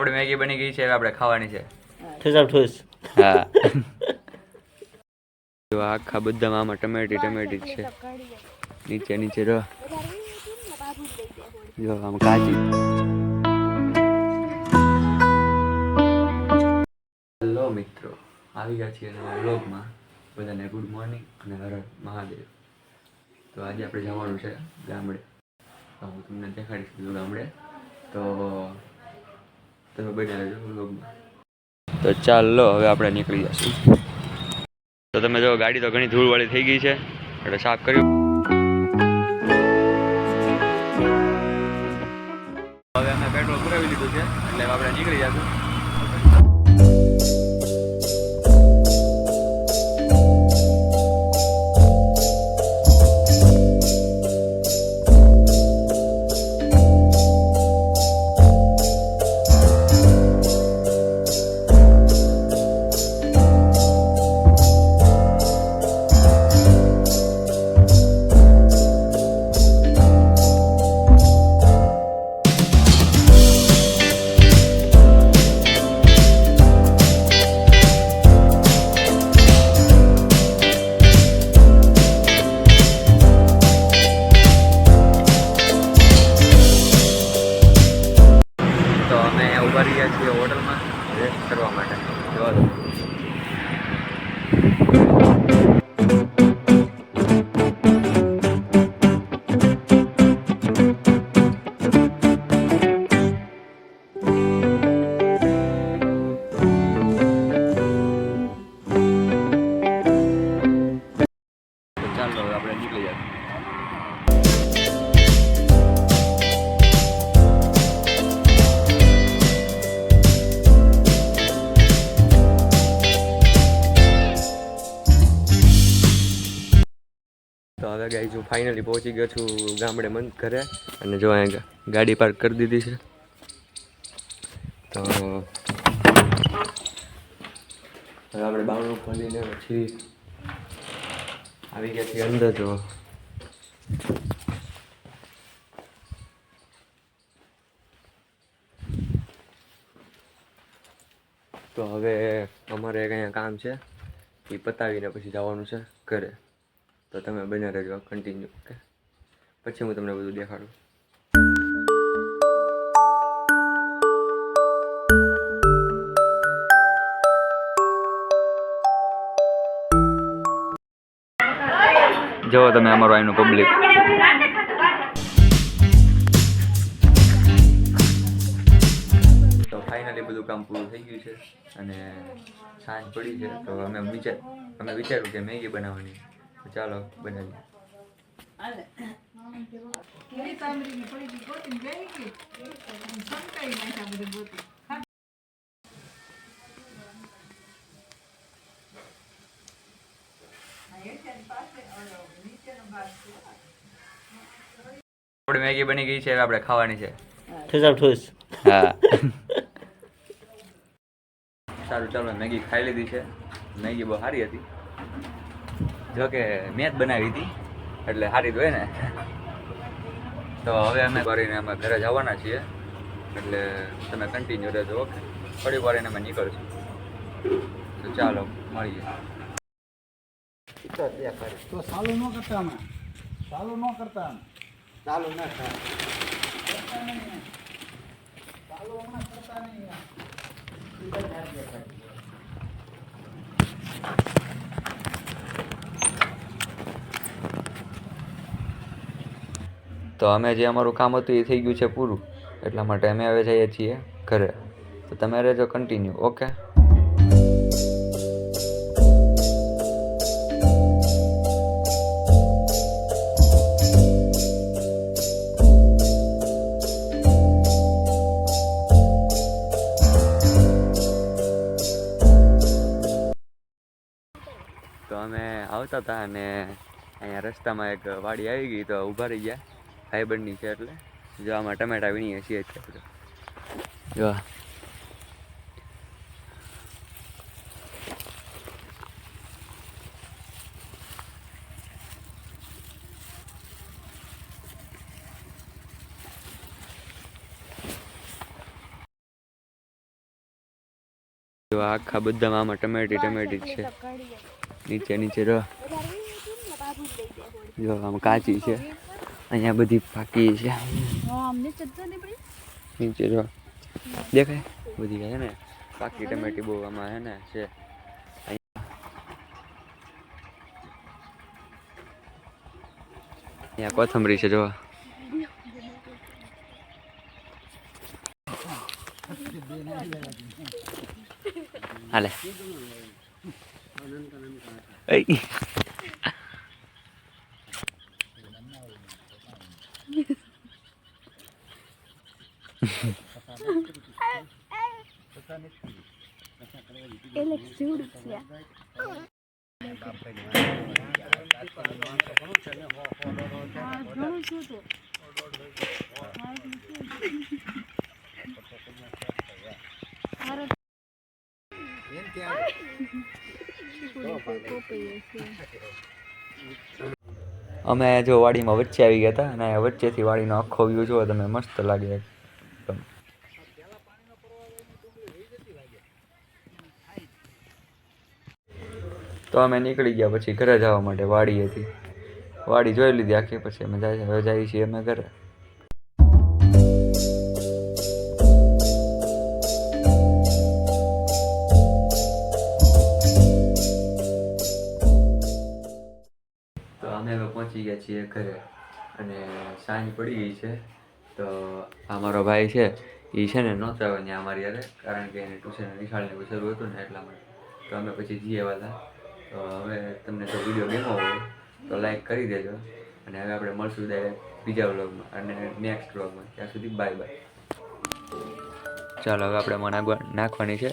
આપણી મેગી બની ગઈ છે હવે આપણે ખાવાની છે. ઠેસ આપ હા. જો આખા બધામાં આમાં ટમેટી ટમેટી છે. નીચે નીચે રહો. જો આમ કાચી. હેલો મિત્રો આવી ગયા છીએ નવા વ્લોગમાં. બધાને ગુડ મોર્નિંગ અને હર હર મહાદેવ. તો આજે આપણે જવાનું છે ગામડે. તો હું તમને દેખાડીશ બધું ગામડે. તો તમે બન્યા રહેજો વ્લોગમાં તો ચાલો હવે આપણે નીકળી જશું. તો તમે જો ગાડી તો ઘણી ધૂળવાળી થઈ ગઈ છે એટલે સાફ કર્યું. હવે અમે પેટ્રોલ પુરાવી લીધું છે એટલે આપણે નીકળી જશું. ગાઈ હું ફાઇનલી પહોંચી ગયો છું ગામડે મન ઘરે. અને જો અહીંયા ગાડી પાર્ક કરી દીધી છે. તો હવે આપણે બાવણું ખોલીને પછી આવી ગયા છીએ અંદર, જો. તો હવે અમારે અહીંયા કામ છે. એ પતાવીને પછી જવાનું છે ઘરે. તો તમે બને રહેજો કન્ટિન્યુ ઓકે પછી હું તમને બધું દેખાડું. જુઓ તમે અમારું અહીંનું પબ્લિક તો ફાઇનલી બધું કામ પૂરું થઈ ગયું છે અને સાંજ પડી છે તો અમે વિચાર અમે વિચાર્યું કે મેગી બનાવવાની. તો ચાલો બનાવીએ. મેગી બની ગઈ છે હવે આપણે ખાવાની છે. ઠેસ. આપ હા. સારું ચાલો મેગી ખાઈ લીધી છે. મેગી બહુ સારી હતી. જો કે મેં જ બનાવી હતી એટલે સારી જ હોય ને તો હવે અમે કરીને અમે ઘરે જવાના છીએ એટલે તમે કન્ટિન્યુ રહેજો ઓકે? થોડી વાર એને અમે નીકળશું. તો ચાલો મળીએ. તો ચાલુ ન કરતા અમે. ચાલુ ન કરતા અમે. ચાલુ ના થાય. ચાલુ હમણાં કરતા નહીં. તો અમે જે અમારું કામ હતું એ થઈ ગયું છે પૂરું. એટલા માટે અમે હવે જઈએ છીએ ઘરે. તો તમે રહેજો કન્ટિન્યુ ઓકે તો અમે આવતા હતા અને અહીંયા રસ્તામાં એક વાડી આવી ગઈ તો ઊભા રહી ગયા. ભાઈબંધની છે એટલે જો આમાં ટમેટા વીણીએ છીએ આપણે જો જો આખા બધામાં આમાં ટમેટી ટમેટી છે નીચે નીચે જો આમ કાચી છે અહીંયા બધી પાકી છે. નીચે જો. દેખાય? બધી છે ને? પાકી ટમેટી બહુ આમાં છે ને છે. અહીંયા કોથમરી છે જો હાલે. અમે જો વાડીમાં વચ્ચે આવી ગયા હતા અને વચ્ચેથી વાડીનો આખો વ્યૂ જોવો તમે મસ્ત લાગે. એકદમ તો અમે નીકળી ગયા પછી ઘરે જવા માટે વાડીએથી. વાડી જોઈ લીધી આખી પછી અમે જાય જઈએ છીએ અમે ઘરે. તો અમે હવે પહોંચી ગયા છીએ ઘરે અને સાંજ પડી ગઈ છે. તો અમારો ભાઈ છે એ છે ને નહોતો આવ્યો ત્યાં અમારી યારે કારણ કે એને ટ્યુશન નિશાળને એવું શરૂ હતું ને એટલા માટે. તો અમે પછી જઈએ વાલા. તો હવે તમને જો વીડિયો ગમ્યો હોય, તો લાઈક કરી દેજો. અને હવે આપણે મળશું ડાયરેક્ટ બીજા વ્લોગમાં અને નેક્સ્ટ વ્લોગમાં ત્યાં સુધી બાય બાય ચાલો, હવે આપણે મને નાખવાની છે.